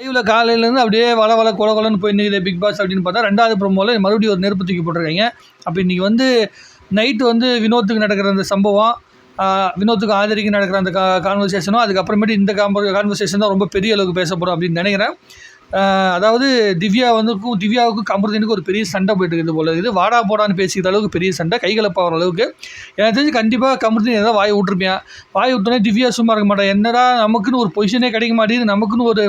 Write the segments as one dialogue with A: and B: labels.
A: லைவ்ல காலையிலேருந்து அப்படியே வள வள கொல கொலன்னு போய் நிற்குது பிக் பாஸ் அப்படின்னு பார்த்தா ரெண்டாவது ப்ரோமோவில் மறுபடியும் ஒரு நெருப்பு தூக்கி போட்டிருக்காங்க. அப்போ இன்றைக்கி வந்து நைட்டு வந்து வினோத்துக்கு நடக்கிற அந்த சம்பவம் வினோத்துக்கு ஆதரிக்கு நடக்கிற அந்த கா கான்வர்சேஷனும் அதுக்கப்புறமேட்டு இந்த காம்போ கான்வர்சேஷன் தான் ரொம்ப பெரிய அளவுக்கு பேச போகிறோம் அப்படின்னு நினைக்கிறேன். அதாவது திவ்யா வந்துக்கும் திவ்யாவுக்கும் கமருதீனுக்கு ஒரு பெரிய சண்டை போயிட்டு இருக்குது போல இருக்குது. வாடா போடான்னு பேசிக்கிற அளவுக்கு பெரிய சண்டை கைகளை போகிற அளவுக்கு. எனக்கு தெரிஞ்சு கண்டிப்பாக கமருதீன் ஏதாவது வாய் விட்ருப்பியான் வாய் விட்டோன்னே திவ்யா சும்மா இருக்க மாட்டேன் என்னடா நமக்குன்னு ஒரு பொசிஷனே கிடைக்க மாட்டேங்குது நமக்குன்னு ஒரு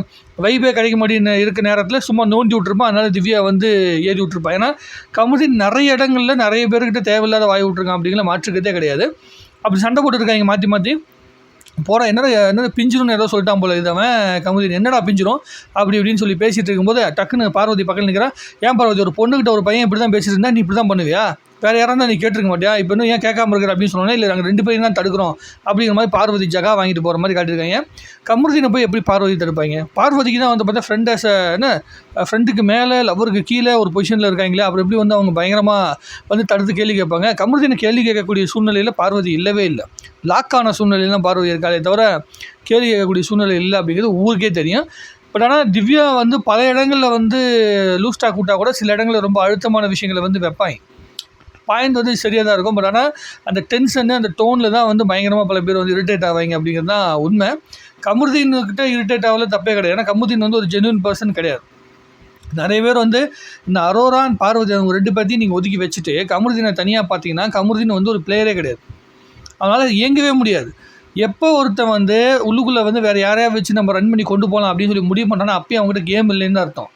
A: வைபே கிடைக்க மாட்டேன்னு இருக்க நேரத்தில் சும்மா நோண்டி விட்ருப்பான் அதனால் திவ்யா வந்து ஏறி விட்ருப்பான் ஏன்னா கமருதீன் நிறைய இடங்களில் நிறைய பேர்கிட்ட தேவையில்லாத வாய் விட்ருக்கான் அப்படிங்கிற மாற்றுக்கிறதே கிடையாது. அப்படி சண்டை போட்டுருக்காங்க மாற்றி மாற்றி போகிற என்னடா என்னடா பிஞ்சிரும்னு ஏதோ சொல்லிட்டான் போல இது அவன் கமுதின் என்னடா பிஞ்சிரும்? அப்படி இப்படின்னு சொல்லி பேசிகிட்டு இருக்கும்போது டக்குன்னு பார்வதி பக்கத்தில் நிற்கிறான் ஏன் பார்வதி ஒரு பொண்ணுக்கிட்ட ஒரு பையன் இப்படி தான் பேசிட்டு இருந்தா நீ இப்படி தான் பண்ணுவியா? வேறு யாராவது நீ கேட்டிருக்க மாட்டியா? இப்போ இன்னும் ஏன் கேட்காம இருக்கிற அப்படின்னு சொன்னோன்னே இல்லை நாங்கள் ரெண்டு பேரும் தான் தடுக்கிறோம் அப்படிங்கிற மாதிரி பார்வதி ஜகா வாங்கிட்டு போகிற மாதிரி காட்டியிருக்காங்க. கமருதீனை போய் எப்படி பார்வதி தடுப்பாங்க பார்வதிக்கு தான் வந்து பார்த்தா ஃப்ரெண்ட் ஆஸ் என்ன ஃப்ரெண்டுக்கு மேலே லவருக்கு கீழே ஒரு பொசிஷனில் இருக்காங்களே அப்புறம் எப்படி வந்து அவங்க பயங்கரமாக வந்து தடுத்து கேள்வி கேட்பாங்க? கமருதீனை கேள்வி கேட்கக்கூடிய சூழ்நிலையில் பார்வதி இல்லவே இல்லை. லாக்கான சூழ்நிலையில் தான் பார்வதி இருக்காளே தவிர கேள்வி கேட்கக்கூடிய சூழ்நிலை இல்லை அப்படிங்கிறது ஊருக்கே தெரியும். பட் ஆனால் திவ்யா வந்து பல இடங்களில் வந்து லூஸ் டாக் கூட சில இடங்களில் ரொம்ப அழுத்தமான விஷயங்களை வந்து வைப்பாங்க. பாயிண்ட் வந்து சரியாக தான் இருக்கும். பட் ஆனால் அந்த டென்ஷனு அந்த டோனில் தான் வந்து பயங்கரமாக பல பேர் வந்து இரிட்டேட் ஆவாங்க அப்படிங்கிறது தான் உண்மை. கமருதீன்கிட்ட இரிட்டேட் ஆகல தப்பே கிடையாது. ஏன்னா கமருதீன் வந்து ஒரு ஜென்யூன் பர்சன் கிடையாது. நிறைய பேர் வந்து இந்த அரோரான் பார்வதி அவங்க ரெண்டு பேர்த்தையும் நீங்கள் ஒதுக்கி வச்சுட்டு கமருதீனை தனியாக பார்த்தீங்கன்னா கமருதீன் வந்து ஒரு பிளேயரே கிடையாது. அதனால் இயங்கவே முடியாது. எப்போ ஒருத்தன் வந்து உள்ளுக்குள்ளே வந்து வேறு யாரையா வச்சு நம்ம ரன் பண்ணி கொண்டு போகலாம் அப்படின்னு சொல்லி முடிவு பண்ணோன்னா அப்பயும் அவங்ககிட்ட கேம் இல்லைன்னு அர்த்தம்.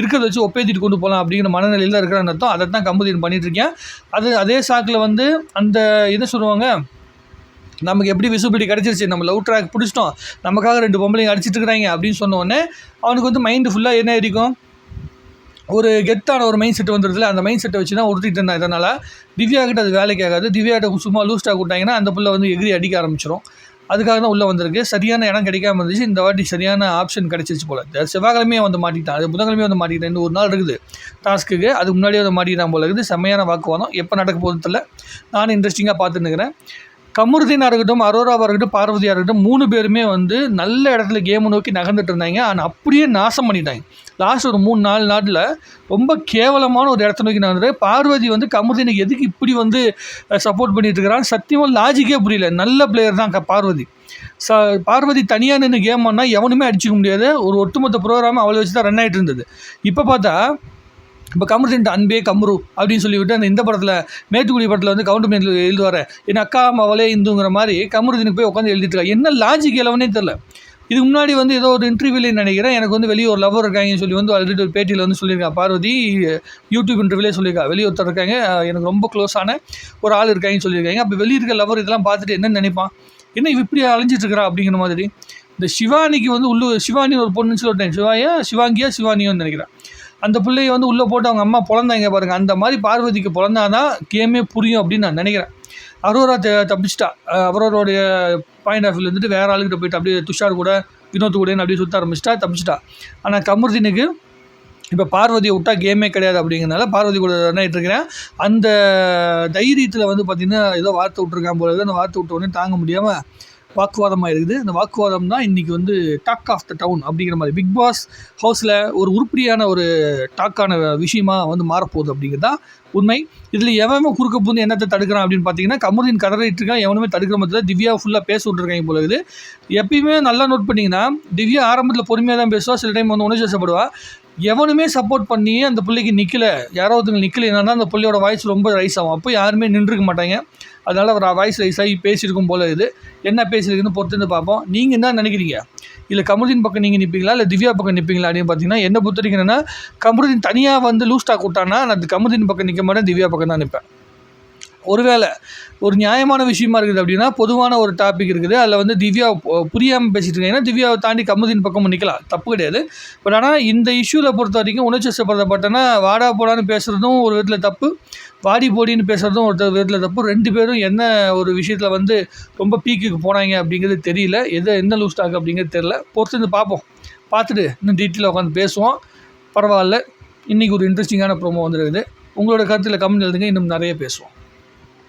A: இருக்கிறத வச்சு ஒப்பேத்திட்டு கொண்டு போகலாம் அப்படிங்கிற மனநிலையில் தான் இருக்கிறான்னு அர்த்தம். அதை தான் கம்பெனி பண்ணிட்டு இருக்கேன் அது அதே சாக்கில் வந்து அந்த இதை சொல்லுவாங்க? நமக்கு எப்படி விசிபிலிட்டி கிடச்சிருச்சு நம்ம லவ் ட்ராக் பிடிச்சிட்டோம் நமக்காக ரெண்டு பொம்பளைங்க அடிச்சிட்டு இருக்கிறாங்க அப்படின்னு சொன்னோடனே அவனுக்கு வந்து மைண்டு ஃபுல்லாக என்ன இருக்கும் ஒரு கெத்தான ஒரு மைண்ட் செட் வந்துடுதுல அந்த மைண்ட் செட்டை வச்சு தான் உறுத்திட்டு இருந்தேன் இதனால். திவ்யா கிட்ட அது வேலைக்கு ஆகாது. திவ்யாட்ட சும்மா லூஸ்டாக கூட்டாங்கன்னா விட்டாங்கன்னா அந்த பிள்ளை வந்து எகிரி அடிக்க ஆரம்பிச்சிடும் அதுக்காக தான் உள்ளே வந்திருக்கு. சரியான இடம் கிடைக்காம இருந்துச்சு. இந்த வாட்டி சரியான ஆப்ஷன் கிடைச்சிருச்சு போல. செவ்வாய்க்கிழமையே வந்து மாட்டிட்டான் அது புதன்கிழமையே வந்து மாட்டிக்கிட்டேன் இன்னும் ஒரு நாள் இருக்குது. டாஸ்க்குக்கு அதுக்கு முன்னாடியே வந்து மாட்டிட்டான் போல இருக்குது. செம்மையான வாக்குவாதம். எப்போ நடக்க போகுது தெரியல. நானும் இன்ட்ரெஸ்டிங்காக பார்த்துன்னு இருக்கிறேன். கமருதீனாக இருக்கட்டும் அரோராவாக இருக்கட்டும் பார்வதியாக இருக்கட்டும் மூணு பேருமே வந்து நல்ல இடத்துல கேமை நோக்கி நகர்ந்துட்டு இருந்தாங்க. ஆனால் அப்படியே நாசம் பண்ணிட்டாங்க. லாஸ்ட் ஒரு மூணு நாலு நாட்டில் ரொம்ப கேவலமான ஒரு இடத்த நோக்கி நான் பார்வதி வந்து கமருதீனுக்கு எதுக்கு இப்படி வந்து சப்போர்ட் பண்ணிட்டு இருக்கிறான்? சத்தியமாக லாஜிக்கே புரியல. நல்ல பிளேயர் தான் பார்வதி. ச பார்வதி தனியாக நின்று கேம் ஆனால் எவனுமே அடிச்சிக்க முடியாது. ஒரு ஒட்டுமொத்த ப்ரோக்ராம் அவளை வச்சு தான் ரன் ஆகிட்டு இருந்தது. இப்போ பார்த்தா இப்போ கமருதீன் அன்பே கம்ரு அப்படின்னு சொல்லிவிட்டு அந்த இந்த படத்தில் மேட்டுக்குடி படத்தில் வந்து கவுண்டர் எழுதுவார். என் அக்கா அவளே இந்துங்கிற மாதிரி கமருதீனுக்கு போய் உட்காந்து எழுதிட்டுருக்கா என்ன லாஜிக் எலவனே தெரில இதுக்கு முன்னாடி வந்து ஏதோ ஒரு இன்டர்வியூல நினைக்கிறேன். எனக்கு வந்து வெளியே ஒரு லவர் இருக்காங்கன்னு சொல்லி வந்து ஆல்ரெடி ஒரு பேட்டியில் வந்து சொல்லியிருக்கா. பார்வதி யூடியூப் இன்டர்வியூலே சொல்லியிருக்கா. வெளியே ஒருத்தர் இருக்காங்க. எனக்கு ரொம்ப க்ளோஸான ஒரு ஆள் இருக்காங்கன்னு சொல்லியிருக்காங்க. அப்போ வெளியே இருக்க லவர் இதெல்லாம் பார்த்துட்டு என்ன நினைப்பான்? என்ன இவ இப்படி அலைஞ்சிட்டு இருக்கிறா அப்படிங்கிற மாதிரி. இந்த சிவானிக்கு வந்து உள்ளு சிவானி ஒரு பொண்ணுன்னு சொல்லிட்டேன் சிவாயா சிவாங்கியா சிவானியோன்னு நினைக்கிறேன். அந்த பிள்ளையை வந்து உள்ளே போட்டு அவங்க அம்மா பிறந்தாங்க பாருங்க. அந்த மாதிரி பார்வதிக்கு பிறந்தாதான் கேமே புரியும் அப்படின்னு நான் நினைக்கிறேன். அரோரா தப்பிச்சிட்டா. அஹ் அவரோடைய பாயிண்ட் ஆஃப் வியூ வந்துட்டு வேறு ஆளுகிட்ட போயிட்டு அப்படியே துஷார் கூட வினோத் கூட அப்படியே சுற்ற ஆரம்பிச்சிட்டா தப்பிச்சிட்டா. ஆனால் கமருதீனுக்கு இப்போ பார்வதியை விட்டால் கேமே கிடையாது அப்படிங்கிறனால பார்வதி கூட நினைட்டு இருக்கிறேன். அந்த தைரியத்தில் வந்து பார்த்திங்கன்னா ஏதோ வார்த்தை விட்ருக்கான் போல அந்த வார்த்தை விட்ட உடனே தாங்க முடியாமல் வாக்குவாதமாக இருக்குது. அந்த வாக்குவாதம் தான் இன்றைக்கி வந்து டாக் ஆஃப் த டவுன் அப்படிங்கிற மாதிரி. பிக் பாஸ் ஹவுஸில் ஒரு உருப்படியான ஒரு டாக்கான விஷயமா வந்து மாறப்போகுது அப்படிங்கிறது தான் உண்மை. இதில் எவனுமே குறுக்க புந்து என்னத்தை தடுக்கிறான் அப்படின்னு பார்த்தீங்கன்னா கமருதீன் கதறிட்டு எவனுமே தடுக்கிற மாதிரி திவ்யா ஃபுல்லாக பேச விட்ருக்காங்க போல எப்பயுமே நல்லா நோட் பண்ணிங்கன்னா திவ்யா ஆரம்பத்தில் பொறுமையாக தான் பேசுவா. சில டைம் வந்து உணர்ச்சிப்படுவா எவனுமே சப்போர்ட் பண்ணி அந்த பிள்ளைக்கு நிற்கல யாரோ ஒருத்தங்க நிற்கலைன்னா அந்த பிள்ளையோட வாய்ஸ் ரொம்ப ரைஸ் ஆகும். அப்போ யாருமே நின்றுக்க மாட்டாங்க. அதனால் அவர் வாய்ஸ் ரைஸ் ஆகி பேசியிருக்கும் போல் இது. என்ன பேசியிருக்குன்னு பொறுத்துன்னு பார்ப்போம். நீங்கள் என்ன நினைக்கிறீங்க? இல்லை கமருதீன் பக்கம் நீங்கள் நிற்பீங்களா இல்லை திவ்யா பக்கம் நிற்பீங்களா அப்படின்னு பார்த்தீங்கன்னா என்ன பொறுத்த வரைக்கும் கமருதீன் தனியாக வந்து லூஸ் டாக் விட்டானா நான் கமருதீன் பக்கம் நிற்க மாட்டேன் திவ்யா பக்கம் தான் நிற்பேன் ஒருவேளை ஒரு நியாயமான விஷயமா இருக்குது அப்படின்னா பொதுவான ஒரு டாபிக் இருக்குது. அதில் வந்து திவ்யா புரியாமல் பேசிட்டு இருக்காங்கன்னா திவ்யாவை தாண்டி கமுதின் பக்கமும் நிற்கலாம் தப்பு கிடையாது. பட் ஆனால் இந்த இஷ்யூவில் பொறுத்த வரைக்கும் உணர்ச்சி வசப்படுறப்பட்டனா வாடா போடான்னு பேசுகிறதும் ஒரு விதத்தில் தப்பு. வாடி போடின்னு பேசுகிறதும் ஒரு விதத்தில் தப்பு. ரெண்டு பேரும் என்ன ஒரு விஷயத்தில் வந்து ரொம்ப பீக்குக்கு போனாங்க அப்படிங்கிறது தெரியல. எது எந்த லூஸ் டாக் அப்படிங்கிறது தெரியல. பொறுத்து வந்து பார்ப்போம் பார்த்துட்டு இன்னும் டீட்டெயிலாக உட்காந்து பேசுவோம். பரவாயில்ல. இன்றைக்கி ஒரு இன்ட்ரெஸ்டிங்கான ப்ரோமோ வந்துருக்குது. உங்களோட கருத்தில் கமெண்ட் எழுதுங்க. இன்னும் நிறைய பேசுவோம்.